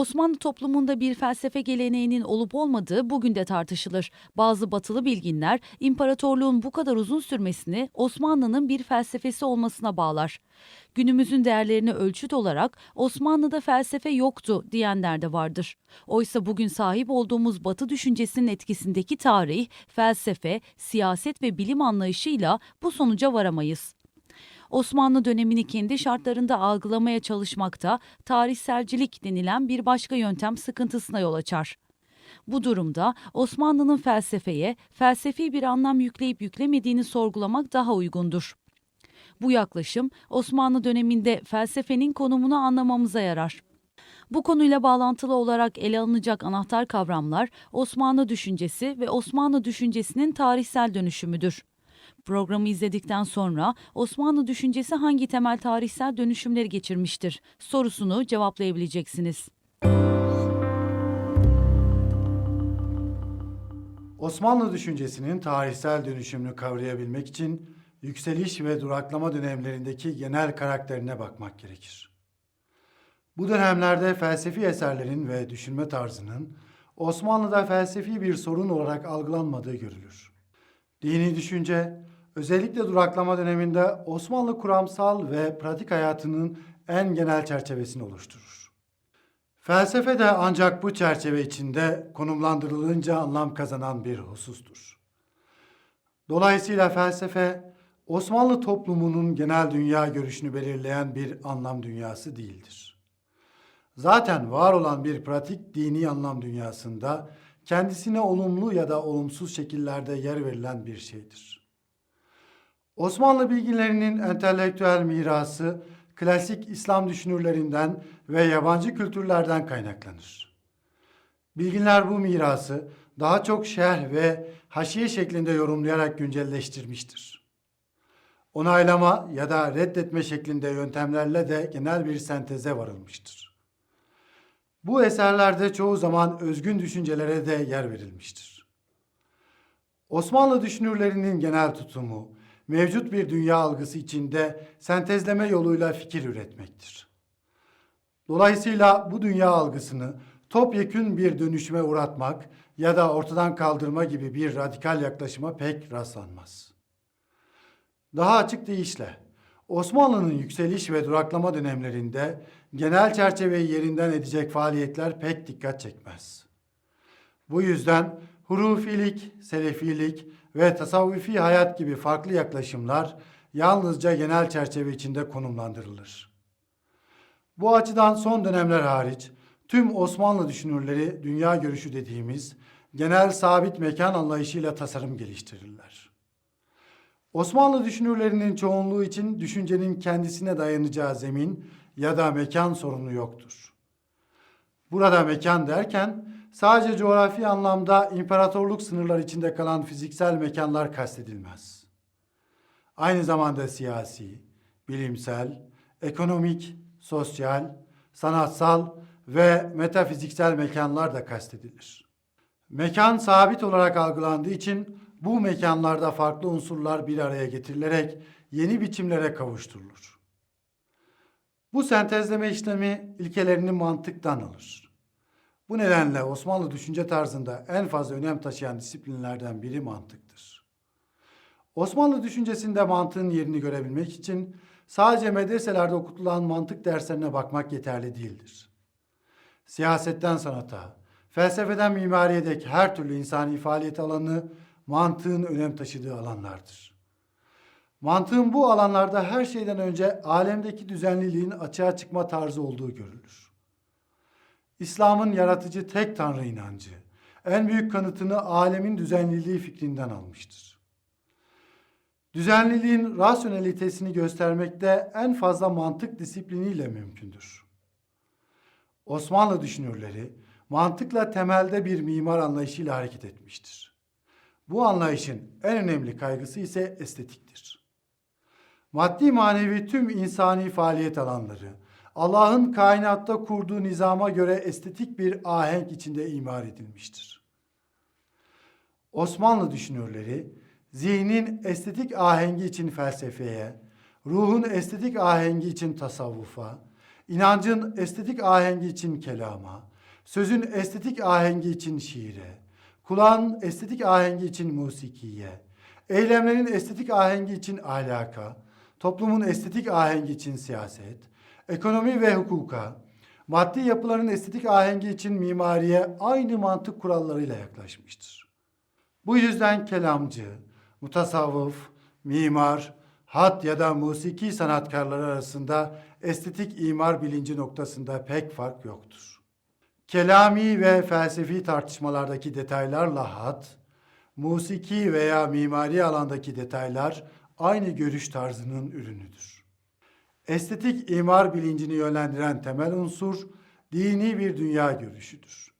Osmanlı toplumunda bir felsefe geleneğinin olup olmadığı bugün de tartışılır. Bazı batılı bilginler imparatorluğun bu kadar uzun sürmesini Osmanlı'nın bir felsefesi olmasına bağlar. Günümüzün değerlerini ölçüt olarak Osmanlı'da felsefe yoktu diyenler de vardır. Oysa bugün sahip olduğumuz batı düşüncesinin etkisindeki tarih, felsefe, siyaset ve bilim anlayışıyla bu sonuca varamayız. Osmanlı dönemini kendi şartlarında algılamaya çalışmakta tarihselcilik denilen bir başka yöntem sıkıntısına yol açar. Bu durumda Osmanlı'nın felsefeye felsefi bir anlam yükleyip yüklemediğini sorgulamak daha uygundur. Bu yaklaşım Osmanlı döneminde felsefenin konumunu anlamamıza yarar. Bu konuyla bağlantılı olarak ele alınacak anahtar kavramlar Osmanlı düşüncesi ve Osmanlı düşüncesinin tarihsel dönüşümüdür. Programı izledikten sonra Osmanlı düşüncesi hangi temel tarihsel dönüşümleri geçirmiştir sorusunu cevaplayabileceksiniz. Osmanlı düşüncesinin tarihsel dönüşümünü kavrayabilmek için yükseliş ve duraklama dönemlerindeki genel karakterine bakmak gerekir. Bu dönemlerde felsefi eserlerin ve düşünme tarzının Osmanlı'da felsefi bir sorun olarak algılanmadığı görülür. Dini düşünce, özellikle duraklama döneminde Osmanlı kuramsal ve pratik hayatının en genel çerçevesini oluşturur. Felsefe de ancak bu çerçeve içinde konumlandırılınca anlam kazanan bir husustur. Dolayısıyla felsefe, Osmanlı toplumunun genel dünya görüşünü belirleyen bir anlam dünyası değildir. Zaten var olan bir pratik dini anlam dünyasında kendisine olumlu ya da olumsuz şekillerde yer verilen bir şeydir. Osmanlı bilgilerinin entelektüel mirası klasik İslam düşünürlerinden ve yabancı kültürlerden kaynaklanır. Bilginler bu mirası daha çok şerh ve haşiye şeklinde yorumlayarak güncelleştirmiştir. Onaylama ya da reddetme şeklinde yöntemlerle de genel bir senteze varılmıştır. Bu eserlerde çoğu zaman özgün düşüncelere de yer verilmiştir. Osmanlı düşünürlerinin genel tutumu, mevcut bir dünya algısı içinde sentezleme yoluyla fikir üretmektir. Dolayısıyla bu dünya algısını topyekün bir dönüşüme uğratmak ya da ortadan kaldırma gibi bir radikal yaklaşıma pek rastlanmaz. Daha açık deyişle, Osmanlı'nın yükseliş ve duraklama dönemlerinde genel çerçeveyi yerinden edecek faaliyetler pek dikkat çekmez. Bu yüzden hurufilik, selefilik ve tasavvufi hayat gibi farklı yaklaşımlar yalnızca genel çerçeve içinde konumlandırılır. Bu açıdan son dönemler hariç tüm Osmanlı düşünürleri dünya görüşü dediğimiz genel sabit mekan anlayışıyla tasarım geliştirirler. Osmanlı düşünürlerinin çoğunluğu için düşüncenin kendisine dayanacağı zemin ya da mekan sorunu yoktur. Burada mekan derken sadece coğrafi anlamda imparatorluk sınırları içinde kalan fiziksel mekanlar kastedilmez. Aynı zamanda siyasi, bilimsel, ekonomik, sosyal, sanatsal ve metafiziksel mekanlar da kastedilir. Mekan sabit olarak algılandığı için bu mekanlarda farklı unsurlar bir araya getirilerek yeni biçimlere kavuşturulur. Bu sentezleme işlemi ilkelerini mantıktan alır. Bu nedenle Osmanlı düşünce tarzında en fazla önem taşıyan disiplinlerden biri mantıktır. Osmanlı düşüncesinde mantığın yerini görebilmek için sadece medreselerde okutulan mantık derslerine bakmak yeterli değildir. Siyasetten sanata, felsefeden mimariye dek her türlü insani faaliyet alanı mantığın önem taşıdığı alanlardır. Mantığın bu alanlarda her şeyden önce alemdeki düzenliliğin açığa çıkma tarzı olduğu görülür. İslam'ın yaratıcı tek tanrı inancı en büyük kanıtını alemin düzenliliği fikrinden almıştır. Düzenliliğin rasyonelitesini göstermekte en fazla mantık disipliniyle mümkündür. Osmanlı düşünürleri mantıkla temelde bir mimar anlayışıyla hareket etmiştir. Bu anlayışın en önemli kaygısı ise estetiktir. Maddi manevi tüm insani faaliyet alanları, Allah'ın kainatta kurduğu nizama göre estetik bir ahenk içinde imar edilmiştir. Osmanlı düşünürleri, zihnin estetik ahengi için felsefeye, ruhun estetik ahengi için tasavvufa, inancın estetik ahengi için kelama, sözün estetik ahengi için şiire, kulağın estetik ahengi için musikiye, eylemlerin estetik ahengi için ahlaka, toplumun estetik ahengi için siyaset, ekonomi ve hukuka, maddi yapıların estetik ahengi için mimariye aynı mantık kurallarıyla yaklaşmıştır. Bu yüzden kelamcı, mutasavvıf, mimar, hat ya da musiki sanatkarları arasında estetik imar bilinci noktasında pek fark yoktur. Kelami ve felsefi tartışmalardaki detaylarla hat, musiki veya mimari alandaki detaylar aynı görüş tarzının ürünüdür. Estetik imar bilincini yönlendiren temel unsur dini bir dünya görüşüdür.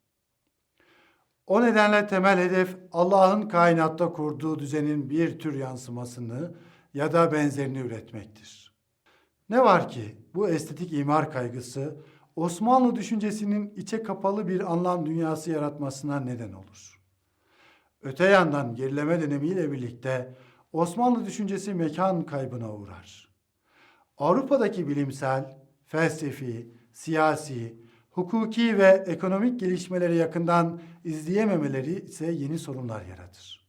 O nedenle temel hedef Allah'ın kainatta kurduğu düzenin bir tür yansımasını ya da benzerini üretmektir. Ne var ki bu estetik imar kaygısı Osmanlı düşüncesinin içe kapalı bir anlam dünyası yaratmasına neden olur. Öte yandan gerileme dönemiyle birlikte Osmanlı düşüncesi mekan kaybına uğrar. Avrupa'daki bilimsel, felsefi, siyasi, hukuki ve ekonomik gelişmeleri yakından izleyememeleri ise yeni sorunlar yaratır.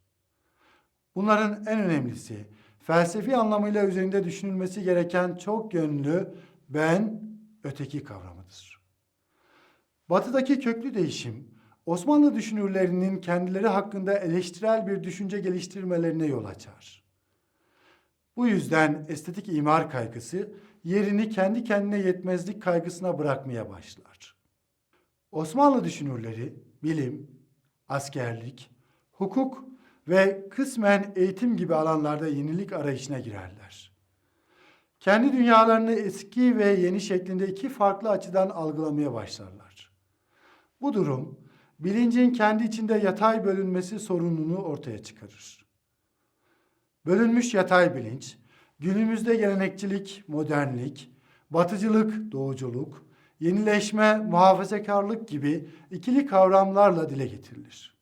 Bunların en önemlisi felsefi anlamıyla üzerinde düşünülmesi gereken çok yönlü ben öteki kavramıdır. Batıdaki köklü değişim Osmanlı düşünürlerinin kendileri hakkında eleştirel bir düşünce geliştirmelerine yol açar. Bu yüzden estetik imar kaygısı yerini kendi kendine yetmezlik kaygısına bırakmaya başlar. Osmanlı düşünürleri bilim, askerlik, hukuk ve kısmen eğitim gibi alanlarda yenilik arayışına girerler. Kendi dünyalarını eski ve yeni şeklinde iki farklı açıdan algılamaya başlarlar. Bu durum bilincin kendi içinde yatay bölünmesi sorununu ortaya çıkarır. Bölünmüş yatay bilinç, günümüzde gelenekçilik, modernlik, batıcılık, doğuculuk, yenileşme, muhafazakarlık gibi ikili kavramlarla dile getirilir.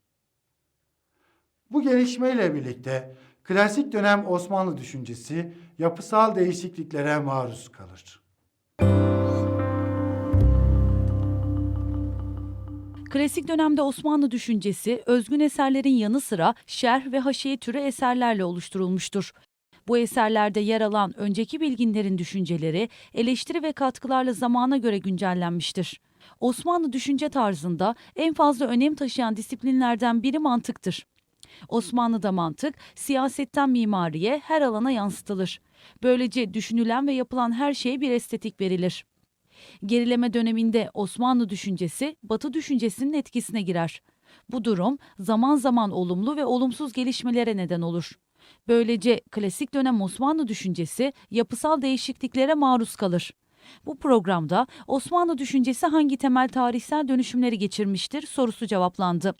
Bu gelişmeyle birlikte klasik dönem Osmanlı düşüncesi yapısal değişikliklere maruz kalır. Klasik dönemde Osmanlı düşüncesi özgün eserlerin yanı sıra şerh ve haşiye türü eserlerle oluşturulmuştur. Bu eserlerde yer alan önceki bilginlerin düşünceleri eleştiri ve katkılarla zamana göre güncellenmiştir. Osmanlı düşünce tarzında en fazla önem taşıyan disiplinlerden biri mantıktır. Osmanlı'da mantık siyasetten mimariye her alana yansıtılır. Böylece düşünülen ve yapılan her şeye bir estetik verilir. Gerileme döneminde Osmanlı düşüncesi Batı düşüncesinin etkisine girer. Bu durum zaman zaman olumlu ve olumsuz gelişmelere neden olur. Böylece klasik dönem Osmanlı düşüncesi yapısal değişikliklere maruz kalır. Bu programda Osmanlı düşüncesi hangi temel tarihsel dönüşümleri geçirmiştir sorusu cevaplandı.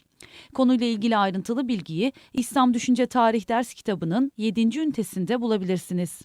Konuyla ilgili ayrıntılı bilgiyi İslam Düşünce Tarih ders kitabının 7. ünitesinde bulabilirsiniz.